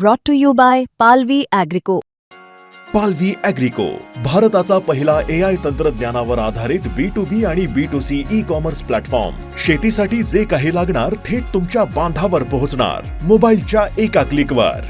brought to you by Palvi Agrico. पालवी अॅग्रिको भारताचा पहिला ए आय तंत्रज्ञानावर आधारित बी टू बी आणि B to C e commerce platform शेतीसाठी जे काही लागणार थेट तुमच्या बांधावर पोहोचणार. मोबाईलच्या एका क्लिकवर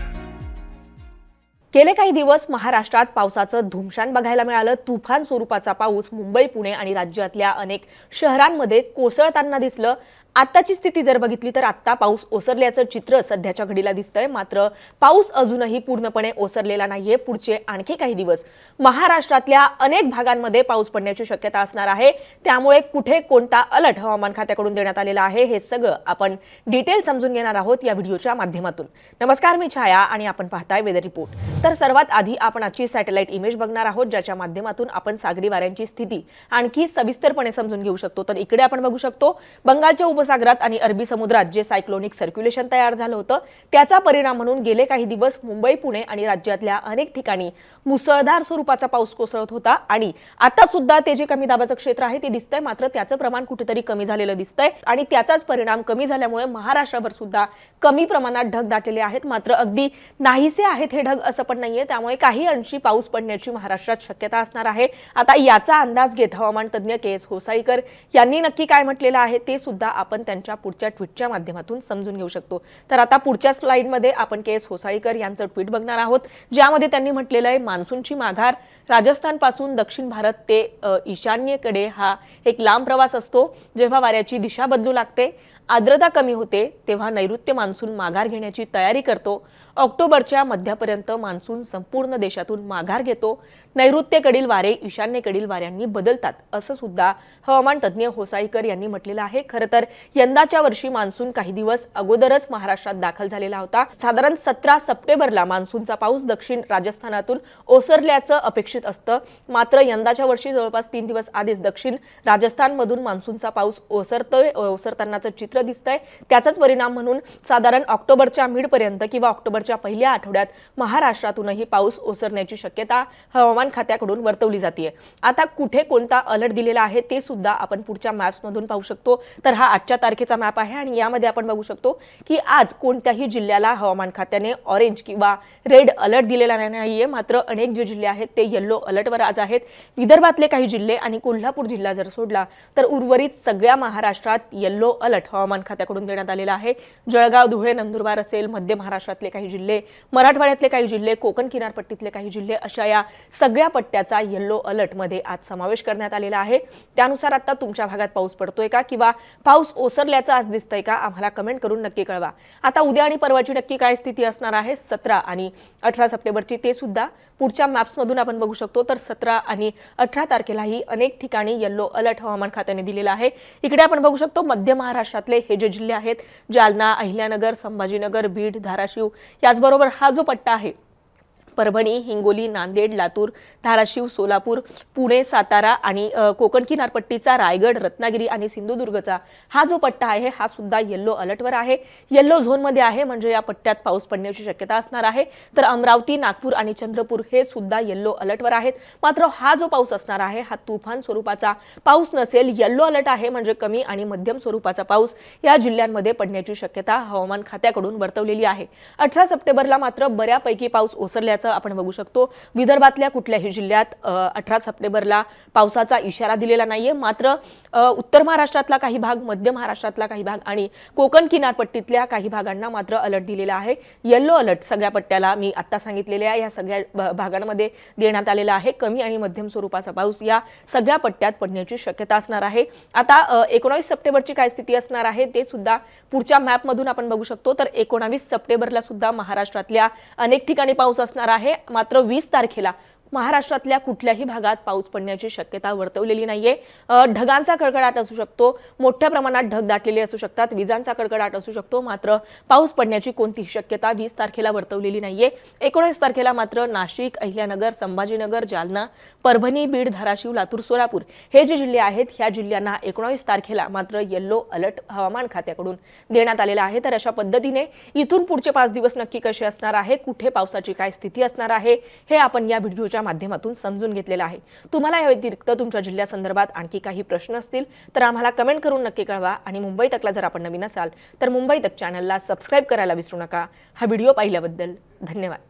गेले काही दिवस महाराष्ट्रात पावसाचं धुमशान बघायला मिळालं. तुफान स्वरूपाचा पाऊस मुंबई पुणे आणि राज्यातल्या अनेक शहरांमध्ये कोसळताना दिसलं. आत्ताची स्थिती जर बघितली तर आत्ता पाऊस ओसरल्याचं चित्र सध्याच्या घडीला दिसतंय. मात्र पाऊस अजूनही पूर्णपणे ओसरलेला नाहीये. पुढचे आणखी काही दिवस महाराष्ट्रातल्या अनेक भागांमध्ये पाऊस पडण्याची शक्यता असणार आहे. त्यामुळे कुठे कोणता अलर्ट हवामान खात्याकडून देण्यात आलेला आहे हे सगळं आपण डिटेल समजून घेणार आहोत या व्हिडिओच्या माध्यमातून. नमस्कार मी छाया आणि आपण पाहताय वेदर रिपोर्ट. तर सर्वात आधी आपण आजची सॅटेलाइट इमेज बघणार आहोत ज्याच्या माध्यमातून आपण सागरी वाऱ्यांची स्थिती आणखी सविस्तरपणे समजून घेऊ शकतो. तर इकडे आपण बघू शकतो बंगालच्या उपसागरात आणि अरबी समुद्रात जे सायक्लोनिक सर्क्युलेशन तयार झालं होतं त्याचा परिणाम म्हणून गेले काही दिवस मुंबई पुणे आणि राज्यातल्या अनेक ठिकाणी मुसळधार स्वरूपाचा पाऊस कोसळत होता आणि आता सुद्धा ते जे कमी दाबाचं क्षेत्र आहे ते दिसतंय. मात्र त्याचं प्रमाण कुठेतरी कमी झालेलं दिसतंय आणि त्याचाच परिणाम कमी झाल्यामुळे महाराष्ट्रावर सुद्धा कमी प्रमाणात ढग दाटलेले आहेत. मात्र अगदी नाहीसे आहेत हे ढग असं पण नाहीये. त्यामुळे काही अंशी पाऊस पडण्याची महाराष्ट्रात शक्यता असणार आहे. आता याचा अंदाज घेत हवामान तज्ज्ञ के एस होसाळीकर यांनी नक्की काय म्हटलेलं आहे ते सुद्धा आपण आपण त्यांच्या पुढच्या ट्विटच्या माध्यमातून समजून घेऊ शकतो. तर आता पुढच्या स्लाइडमध्ये आपण के एस होसाळीकर यांचं ट्विट बघणार आहोत ज्यामध्ये त्यांनी म्हटलेलं आहे मान्सूनची माघार राजस्थानपासून दक्षिण भारत ते ईशान्येकडे हा एक लांब प्रवास असतो. जेव्हा वाऱ्याची दिशा बदलू लागते आर्द्रता कमी होते तेव्हा नैऋत्य मान्सून माघार घेण्याची तयारी करतो. ऑक्टोबरच्या मध्यापर्यंत मान्सून संपूर्ण देशातून माघार घेतो. नैऋत्येकडील वारे ईशान्येकडील वाऱ्यांनी बदलतात. असं सुद्धा हवामान तज्ज्ञ होसाळीकर यांनी म्हटलेलं आहे. खरं तर यंदाच्या वर्षी मान्सून काही दिवस अगोदरच महाराष्ट्रात दाखल झालेला होता. साधारण सतरा सप्टेंबरला मान्सूनचा पाऊस दक्षिण राजस्थानातून ओसरल्याचं अपेक्षित असतं. मात्र यंदाच्या वर्षी जवळपास तीन दिवस आधीच दक्षिण राजस्थानमधून मान्सूनचा पाऊस ओसरतोय ओसरतानाचं चित्र दिसतंय. त्याचाच परिणाम म्हणून साधारण ऑक्टोबरच्या मिडपर्यंत किंवा ऑक्टोबरच्या पहिल्या आठवड्यात महाराष्ट्रातूनही पाऊस ओसरण्याची शक्यता हवामान खात्याकडून वर्तवली जाते आता कुठे कोणता अलर्ट दिलेला आहे ते सुद्धा आपण पुढच्या मॅप्समधून पाहू शकतो. तर हा आजच्या तारखेचा मॅप आहे आणि यामध्ये आपण बघू शकतो की आज कोणत्याही जिल्ह्याला हवामान खात्याने ऑरेंज किंवा रेड अलर्ट दिलेला नाहीये. मात्र अनेक जे जिल्हे आहेत ते येल्लो अलर्टवर आज आहेत. विदर्भातले काही जिल्हे आणि कोल्हापूर जिल्हा जर सोडला तर उर्वरित सगळ्या महाराष्ट्रात येल्लो अलर्ट हवामान खात्याकडून देण्यात आलेला आहे. जळगाव धुळे नंदुरबार असेल मध्य महाराष्ट्रातले काही जिल्हे मराठवाड्यातले काही जिल्हे कोकण किनारपट्टीतले काही जिल्हे अशा या सगळ्या पट्ट्याचा येल्लो अलर्टमध्ये आज समावेश करण्यात आलेला आहे. त्यानुसार आता तुमच्या भागात पाऊस पडतोय का किंवा पाऊस ओसरल्याचा आज दिसतंय का आम्हाला कमेंट करून नक्की कळवा. आता उद्या आणि परवाची नक्की काय स्थिती असणार आहे? सतरा आणि अठरा सप्टेंबरची ते सुद्धा पुढच्या मॅप्समधून आपण बघू शकतो. तर सतरा आणि अठरा तारखेलाही अनेक ठिकाणी येल्लो अलर्ट हवामान खात्याने दिलेला आहे. इकडे आपण बघू शकतो मध्य महाराष्ट्रातले हे जे जिल्हे आहेत जालना अहिल्यानगर संभाजीनगर बीड धाराशिव याचबरोबर हा जो पट्टा आहे परभणी हिंगोली नांदेड लातूर धाराशिव सोलापूर पुणे सातारा आणि कोकण किनारपट्टीचा रायगड रत्नागिरी आणि सिंधुदुर्गचा हा जो पट्टा आहे हा सुद्धा येल्लो अलर्टवर आहे. येल्लो झोनमध्ये आहे म्हणजे या पट्ट्यात पाऊस पडण्याची शक्यता असणार आहे. तर अमरावती नागपूर आणि चंद्रपूर हे सुद्धा येल्लो अलर्टवर आहेत. मात्र हा जो पाऊस असणार आहे हा तुफान स्वरूपाचा पाऊस नसेल येल्लो अलर्ट आहे म्हणजे कमी आणि मध्यम स्वरूपाचा पाऊस या जिल्ह्यांमध्ये पडण्याची शक्यता हवामान खात्याकडून वर्तवलेली आहे. अठरा सप्टेंबरला मात्र बऱ्यापैकी पाऊस ओसरल्याचं आपण बघू शकतो. विदर्भातल्या कुठल्याही जिल्ह्यात अठरा सप्टेंबरला पावसाचा इशारा दिलेला नाहीये. मात्र उत्तर महाराष्ट्रातला काही भाग मध्य महाराष्ट्रातला काही भाग आणि कोकण किनारपट्टीतल्या काही भागांना मात्र अलर्ट दिलेला आहे. येल्लो अलर्ट सगळ्या पट्ट्याला मी आत्ता सांगितलेल्या या सगळ्या भागांमध्ये देण्यात आलेला आहे. कमी आणि मध्यम स्वरूपाचा पाऊस या सगळ्या पट्ट्यात पडण्याची शक्यता असणार आहे. आता एकोणावीस सप्टेंबरची काय स्थिती असणार आहे ते सुद्धा पुढच्या मॅपमधून आपण बघू शकतो. तर एकोणावीस सप्टेंबरला सुद्धा महाराष्ट्रातल्या अनेक ठिकाणी पाऊस असणार आहे. मात्र वीस तारखेला महाराष्ट्रातल्या कुठल्याही भागात पाऊस पडण्याची शक्यता वर्तवलेली नाहीये. ढगांचा कडकडाट असू शकतो मोठ्या प्रमाणात ढग दाटलेले असू शकतात विजांचा कडकडाट असू शकतो मात्र पाऊस पडण्याची कोणतीही शक्यता वीस तारखेला वर्तवलेली नाहीये. एकोणीस तारखेला मात्र नाशिक अहिल्यानगर संभाजीनगर जालना परभणी बीड धाराशिव लातूर सोलापूर हे जे जिल्हे आहेत ह्या जिल्ह्यांना एकोणावीस तारखेला मात्र येल्लो अलर्ट हवामान खात्याकडून देण्यात आलेला आहे. तर अशा पद्धतीने इथून पुढचे पाच दिवस नक्की कसे असणार आहे कुठे पावसाची काय स्थिती असणार आहे हे आपण या व्हिडिओच्या व्हिडिओच्या माध्यमातून समजून घेतलेला आहे. तुम्हाला या व्यतिरिक्त तुमच्या जिल्ह्यासंदर्भात आणखी काही प्रश्न असतील तर आम्हाला कमेंट करून नक्की कळवा. आणि मुंबई तकला जर आपण नवीन असाल तर मुंबई तक चॅनलला सबस्क्राईब करायला विसरू नका. हा व्हिडिओ पाहिल्याबद्दल धन्यवाद.